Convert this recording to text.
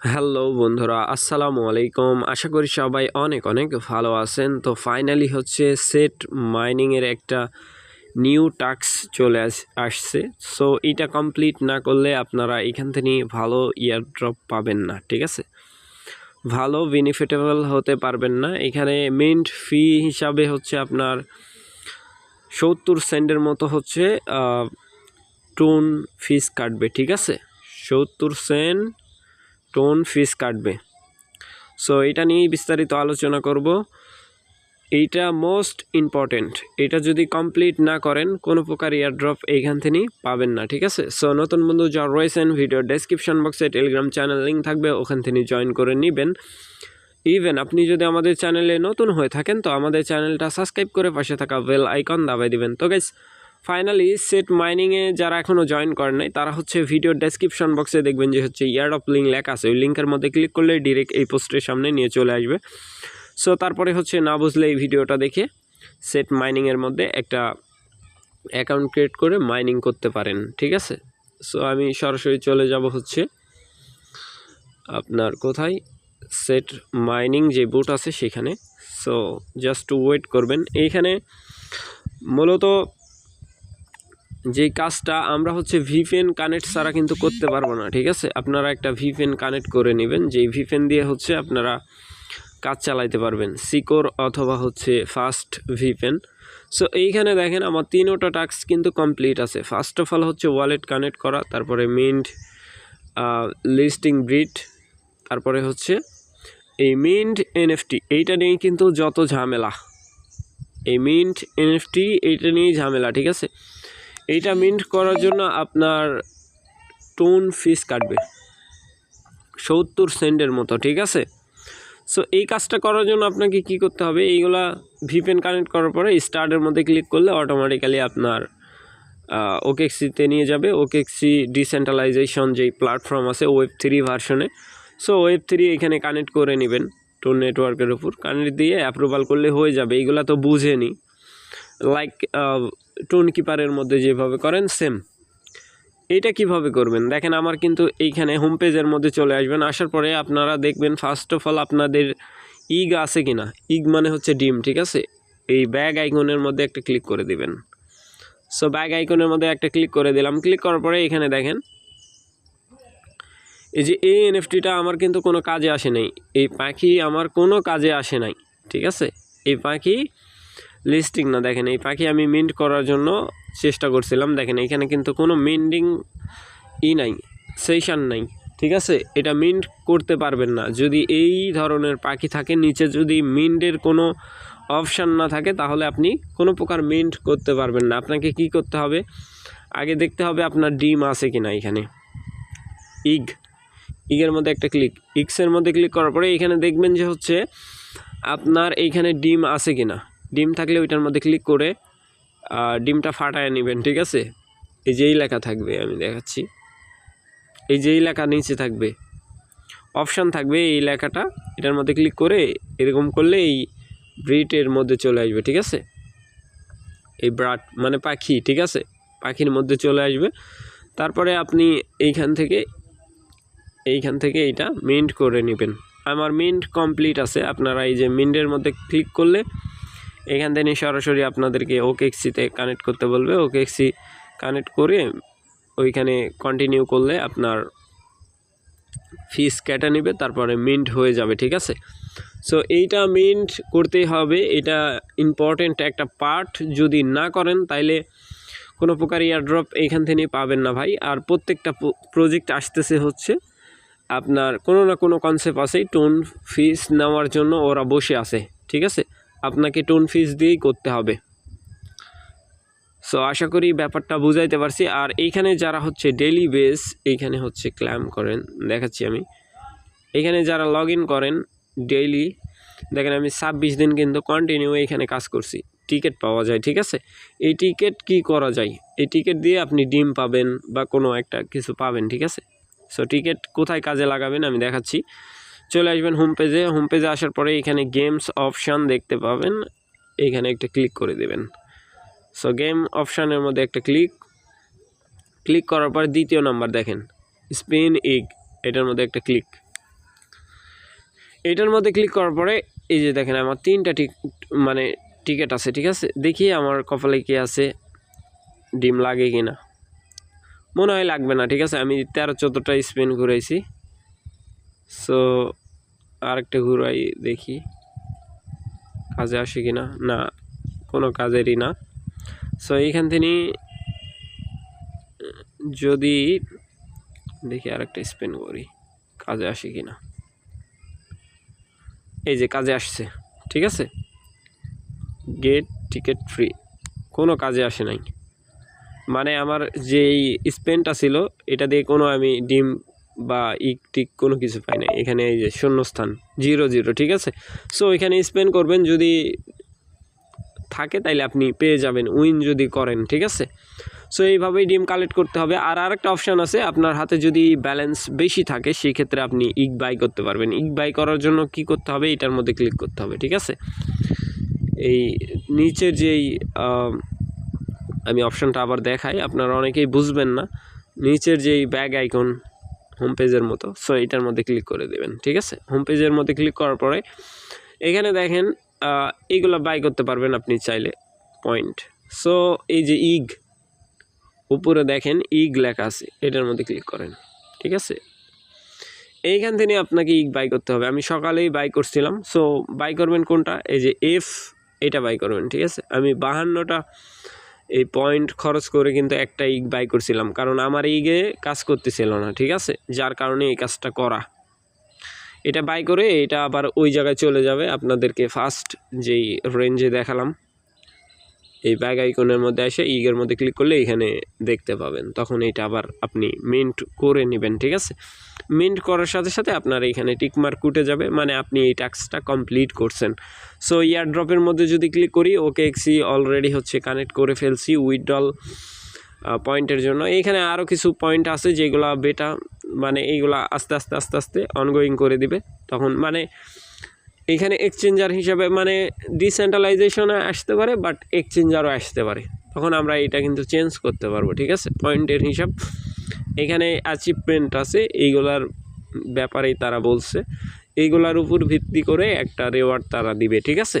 Hello বন্ধুরা, আসসালামু আলাইকুম। আশা করি সবাই অনেক অনেক ভালো আছেন। তো ফাইনালি হচ্ছে সেট মাইনিংয়ের একটা নিউ টাস্ক চলে আস আসছে। সো এটা কমপ্লিট না করলে আপনারা এখান থেকে ভালো ইয়ার ড্রপ পাবেন না, ঠিক আছে? ভালো বেনিফিটেবল হতে পারবেন না। এখানে মিন্ট ফি হিসাবে হচ্ছে আপনার সত্তর সেন্টের মতো হচ্ছে টোন ফিস কাটবে, ঠিক আছে? সত্তর সেন্ট টোন ফিস কাটবে। সো এটা নিয়েই বিস্তারিত আলোচনা করব। এইটা মোস্ট ইম্পর্টেন্ট এটা যদি কমপ্লিট না করেন, কোনো প্রকার ইয়ারড্রপ এইখান থেকে পাবেন না, ঠিক আছে? সো নতুন বন্ধু যা রয়েছেন ভিডিও ডেসক্রিপশন বক্সে টেলিগ্রাম চ্যানেল লিঙ্ক থাকবে, ওখান থেকে জয়েন করে নেবেন। ইভেন আপনি যদি আমাদের চ্যানেলে নতুন হয়ে থাকেন, তো আমাদের চ্যানেলটা সাবস্ক্রাইব করে পাশে থাকা বেল আইকন দাবাই দিবেন। তো গাইস ফাইনালি সেট মাইনিংয়ে যারা এখনও জয়েন করেন নাই, তারা হচ্ছে ভিডিও ডেসক্রিপশন বক্সে দেখবেন যে হচ্ছে ইয়ার অফ লিঙ্ক লেখা আছে। ওই লিঙ্কের মধ্যে ক্লিক করলে ডিরেক্ট এই পোস্টের সামনে নিয়ে চলে আসবে। সো তারপরে হচ্ছে না বুঝলে এই ভিডিওটা দেখে সেট মাইনিংয়ের মধ্যে একটা অ্যাকাউন্ট ক্রিয়েট করে মাইনিং করতে পারেন, ঠিক আছে? সো আমি সরাসরি চলে যাব হচ্ছে আপনার কোথায়? সেট মাইনিং যে বুট আছে সেখানে। সো জাস্ট ওয়েট করবেন। এইখানে মূলত যে কাজটা আমরা হচ্ছে ভিপেন কানেক্ট ছাড়া কিন্তু করতে পারব না, ঠিক আছে? আপনারা একটা ভিপেন কানেক্ট করে নেবেন, যেই ভিপেন দিয়ে হচ্ছে আপনারা কাজ চালাইতে পারবেন সিকোর অথবা হচ্ছে ফাস্ট ভিপেন সো এইখানে দেখেন আমার তিনোটা টাস্ক কিন্তু কমপ্লিট আছে। ফার্স্ট অফ অল হচ্ছে ওয়ালেট কানেক্ট করা, তারপরে মিন্ট লিস্টিং ব্রিড তারপরে হচ্ছে এই মিন্ট এনএফটি এইটা নিয়েই কিন্তু যত ঝামেলা। এই মিন্ট এনএফটি এইটা নিয়েই ঝামেলা, ঠিক আছে? এইটা মিন্ট করার জন্য আপনার টোন ফিস কাটবে। সত্তর সেন্টের মতো, ঠিক আছে? সো এই কাজটা করার জন্য আপনাকে কি করতে হবে? এইগুলা ভিপেন কানেক্ট করার পরে স্টার্টের মধ্যে ক্লিক করলে অটোমেটিক্যালি আপনার ওকেক্সিতে নিয়ে যাবে। ওকেক্সি ডিসেন্ট্রালাইজেশন যেই প্ল্যাটফর্ম আছে ওয়েব থ্রি ভার্সনে সো ওয়েব থ্রি এখানে কানেক্ট করে নেবেন টোন নেটওয়ার্কের উপর। কানেক্ট দিয়ে অ্যাপ্রুভাল করলে হয়ে যাবে। এইগুলা তো বুঝেনি। লাইক টোন কিপারের মধ্যে যেভাবে করেন, সেম। এইটা কীভাবে করবেন? দেখেন, আমার কিন্তু এইখানে হোম পেজের মধ্যে চলে আসবেন, আসার পরে আপনারা দেখবেন ফার্স্ট অফ অল আপনাদের ইগ আছে কি না ইগ মানে হচ্ছে ডিম, ঠিক আছে? এই ব্যাগ আইকনের মধ্যে একটা ক্লিক করে দিবেন। সো ব্যাগ আইকনের মধ্যে একটা ক্লিক করে দিলাম। ক্লিক করার পরে এখানে দেখেন, এই যে এই এনএফটিটা আমার কিন্তু কোনো কাজে আসে নাই। এই পাখি আমার কোনো কাজে আসে নাই, ঠিক আছে? এই পাখি লিস্টিং না, দেখেন, এই পাখি আমি মিন্ট করার জন্য চেষ্টা করছিলাম। দেখেন, এখানে কিন্তু কোনো মিন্ডিং ই নাই সেশন নাই, ঠিক আছে? এটা মিন্ট করতে পারবেন না। যদি এই ধরনের পাখি থাকে, নিচে যদি মিন্টের কোনো অপশান না থাকে, তাহলে আপনি কোনো প্রকার মিন্ট করতে পারবেন না। আপনাকে কি করতে হবে? আগে দেখতে হবে আপনার ডিম আছে কি না এখানে। ইগ, ইগের মধ্যে একটা ক্লিক ইক্সের মধ্যে ক্লিক করার পরে এখানে দেখবেন যে হচ্ছে আপনার এইখানে ডিম আছে কি না ডিম থাকলে ওইটার মধ্যে ক্লিক করে ডিমটা ফাটায় নেবেন, ঠিক আছে? এই যেই লেখা থাকবে, আমি দেখাচ্ছি। এই যেই লেখা নিচে থাকবে অপশান থাকবে এই লেখাটা, এটার মধ্যে ক্লিক করে এরকম করলে এই ব্রিটের মধ্যে চলে আসবে, ঠিক আছে? এই ব্রাট মানে পাখি, ঠিক আছে? পাখির মধ্যে চলে আসবে। তারপরে আপনি এইখান থেকে এইখান থেকে এইটা মিন্ট করে নেবেন। আমার মিন্ট কমপ্লিট আছে, আপনারা এই যে মিন্টের মধ্যে ক্লিক করলে এখান থেকে সরাসরি আপনাদেরকে ওকেক্সিতে কানেক্ট করতে বলবে। ওকেক্সি কানেক্ট করে ওইখানে কন্টিনিউ করলে আপনার ফিস কেটে নেবে, তারপরে মিন্ট হয়ে যাবে, ঠিক আছে? সো এইটা মিন্ট করতেই হবে। এটা ইম্পর্টেন্ট একটা পার্ট যদি না করেন, তাইলে কোনো প্রকার ইয়ারড্রপ এইখান থেকে পাবেন না ভাই। আর প্রত্যেকটা প্রজেক্ট আসতেছে হচ্ছে আপনার কোনো না কোনো কনসেপ্ট আছেই। টোন ফিস নেওয়ার জন্য ওরা বসে আছে, ঠিক আছে? আপনাকে টোন ফিস দিয়েই করতে হবে। সো আশা করি ব্যাপারটা বুঝাইতে পারছি। আর এইখানে যারা হচ্ছে ডেলি বেস এইখানে হচ্ছে ক্ল্যাম করেন। দেখাচ্ছি আমি। এখানে যারা লগ করেন ডেইলি দেখেন আমি ছাব্বিশ দিন কিন্তু কন্টিনিউ এইখানে কাজ করছি। টিকিট পাওয়া যায়, ঠিক আছে? এই টিকিট কি করা যায়? এই টিকিট দিয়ে আপনি ডিম পাবেন বা কোনো একটা কিছু পাবেন, ঠিক আছে? সো টিকিট কোথায় কাজে লাগাবেন আমি দেখাচ্ছি। চলে আসবেন হোম পেজে হোম পেজে আসার পরে এখানে গেমস অপশান দেখতে পাবেন। এখানে একটা ক্লিক করে দেবেন। সো গেম অপশানের মধ্যে একটা ক্লিক ক্লিক করার পর দ্বিতীয় নাম্বার দেখেন। স্পিন ইগ এটার মধ্যে একটা ক্লিক এটার মধ্যে ক্লিক করার পরে এই যে দেখেন, আমার তিনটা টিক মানে টিকিট আছে, ঠিক আছে? দেখি আমার কপালে কি আছে, ডিম লাগে কি না মনে হয় লাগবে না, ঠিক আছে? আমি তেরো চোদ্দোটা স্পেন ঘুরাইছি। সো আরেকটা ঘুরাই দেখি। কাজে আসে কি না না কোনো কাজেরই না। সো এইখান থেকে, যদি দেখি আরেকটা স্পেন করি, কাজে আসে কি না এই যে কাজে আসছে, ঠিক আছে? গেট টিকিট ফ্রি কোনো কাজে আসে নাই। মানে আমার যেই স্পেনটা ছিল, এটা দিয়ে কোনো আমি ডিম বা ইক টিক কোনো কিছু পাই নাই। এখানে এই যে শূন্যস্থান, জিরো জিরো, ঠিক আছে? সো এখানে স্পেন করবেন যদি থাকে, তাইলে আপনি পেয়ে যাবেন, উইন যদি করেন, ঠিক আছে? সো এইভাবেই ডিম কালেক্ট করতে হবে। আর আরেকটা অপশান আছে, আপনার হাতে যদি ব্যালেন্স বেশি থাকে সেই ক্ষেত্রে আপনি ইক বাই করতে পারবেন। ইক বাই করার জন্য কি করতে হবে? এটার মধ্যে ক্লিক করতে হবে, ঠিক আছে? এই নিচের যেই আমি অপশানটা আবার দেখাই, আপনারা অনেকেই বুঝবেন না। নিচের যেই ব্যাগ আইকন হোম পেজের মতো। সো এটার মধ্যে ক্লিক করে দেবেন, ঠিক আছে? হোম পেজের মধ্যে ক্লিক করার পরে এখানে দেখেন এইগুলো বাই করতে পারবেন আপনি চাইলে। পয়েন্ট সো এই যে ইগ, উপরে দেখেন ইগ লেখা আছে, এটার মধ্যে ক্লিক করেন, ঠিক আছে? এইখান থেকে আপনাকে ইগ বাই করতে হবে। আমি সকালেই বাই করছিলাম। সো বাই করবেন কোনটা? এই যে এফ এটা বাই করবেন, ঠিক আছে? আমি বাহান্নটা এই পয়েন্ট খরচ করে কিন্তু একটা ইগ বাই করছিলাম। কারণ আমার ইগে কাজ করতেছিল না, ঠিক আছে? যার কারণে এই কাজটা করা। এটা বাই করে এটা আবার ওই জায়গায় চলে যাবে। আপনাদেরকে ফার্স্ট যেই রেঞ্জে দেখালাম। এই ব্যাগ আইকনের মধ্যে এসে ইগের মধ্যে ক্লিক করলে এখানে দেখতে পাবেন। তখন এটা আবার আপনি মিন্ট করে নেবেন, ঠিক আছে? মিন্ট করার সাথে সাথে আপনার এখানে টিকমার্ক উঠে যাবে মানে আপনি এই টাস্কটা কমপ্লিট করছেন। সো ইয়ার ড্রপের মধ্যে যদি ক্লিক করি ওকে এক্সি অলরেডি হচ্ছে কানেক্ট করে ফেলছি উইথড্রল পয়েন্টের জন্য। এখানে আরও কিছু পয়েন্ট আছে যেগুলা বেটা মানে এইগুলা আস্তে আস্তে আস্তে আস্তে অনগোয়িং করে দিবে। তখন মানে এখানে এক্সচেঞ্জার হিসাবে মানে ডিসেন্ট্রালাইজেশনে আসতে পারে বাট এক্সচেঞ্জারও আসতে পারে। তখন আমরা এটা কিন্তু চেঞ্জ করতে পারব, ঠিক আছে? পয়েন্টের হিসাব। এখানে অ্যাচিভমেন্ট আছে, এইগুলার ব্যাপারেই তারা বলছে। এইগুলার উপর ভিত্তি করে একটা রেওয়ার্ড তারা দিবে, ঠিক আছে?